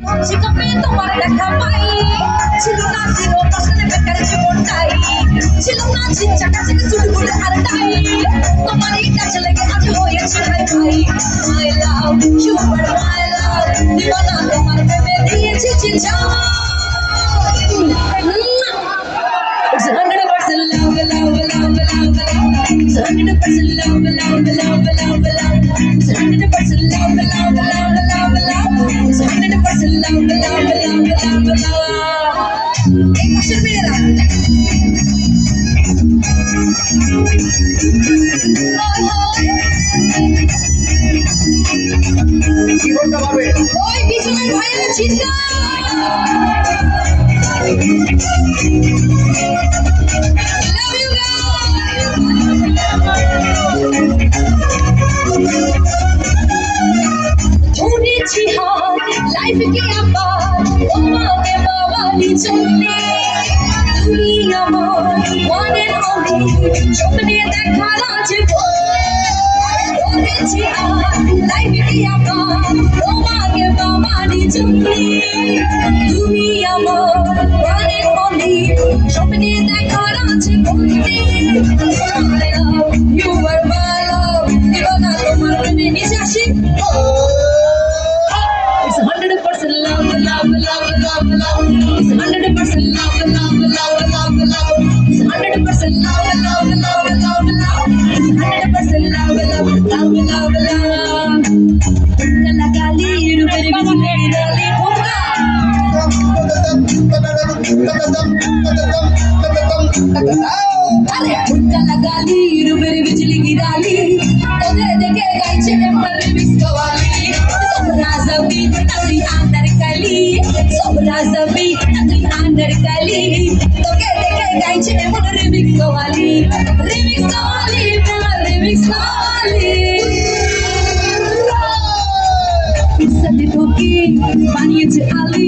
শিকাপে তোমার দেখা পাই ছিল না ছিল পাশে বেকার জীবনটাই ছিল না চিন্তা কাছে চুল গুলে আর টাই তোমার এই কাছে লেগে আজ হয়েছে হাই ভাই মাই লাভ ইউ আর মাই লাভ দিবানা তোমার প্রেমে দিয়েছি চিন্তা It's a hundred percent love, love, love, love, love. It's a hundred percent love, love, love, love, এই পাশের মেয়েরা ওই পিছনের ভাইয়েরা চিন্তা চলতে তুমি আমার মনে হবে স্বপ্নে দেখার আছে ধরেছি হাত লাইফকে আবার তোমাকে বাবালি চলতে ముట్టలగాలి ఇరుబెరి విజిలి గిరాలి దగ్గర గాయచే మనల్ని మిసుకోవాలి సౌరాజవి అది అందరి కలి సౌరాజవి అది అందరి కలి దగ్గర దగ్గర గాయచే మనం రిమిక్కోవాలి రిమిక్కోవాలి మనం రిమిక్కోవాలి ఇసలి తోకి పనిచి అలీ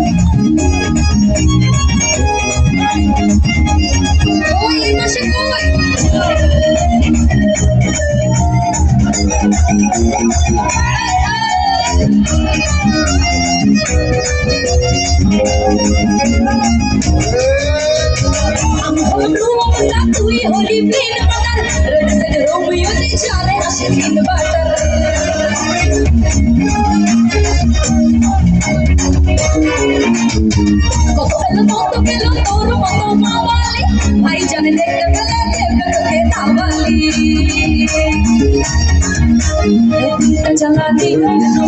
চালালি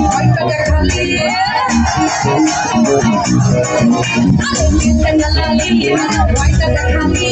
ভয়টা দেখালি ভয়টা দেখালি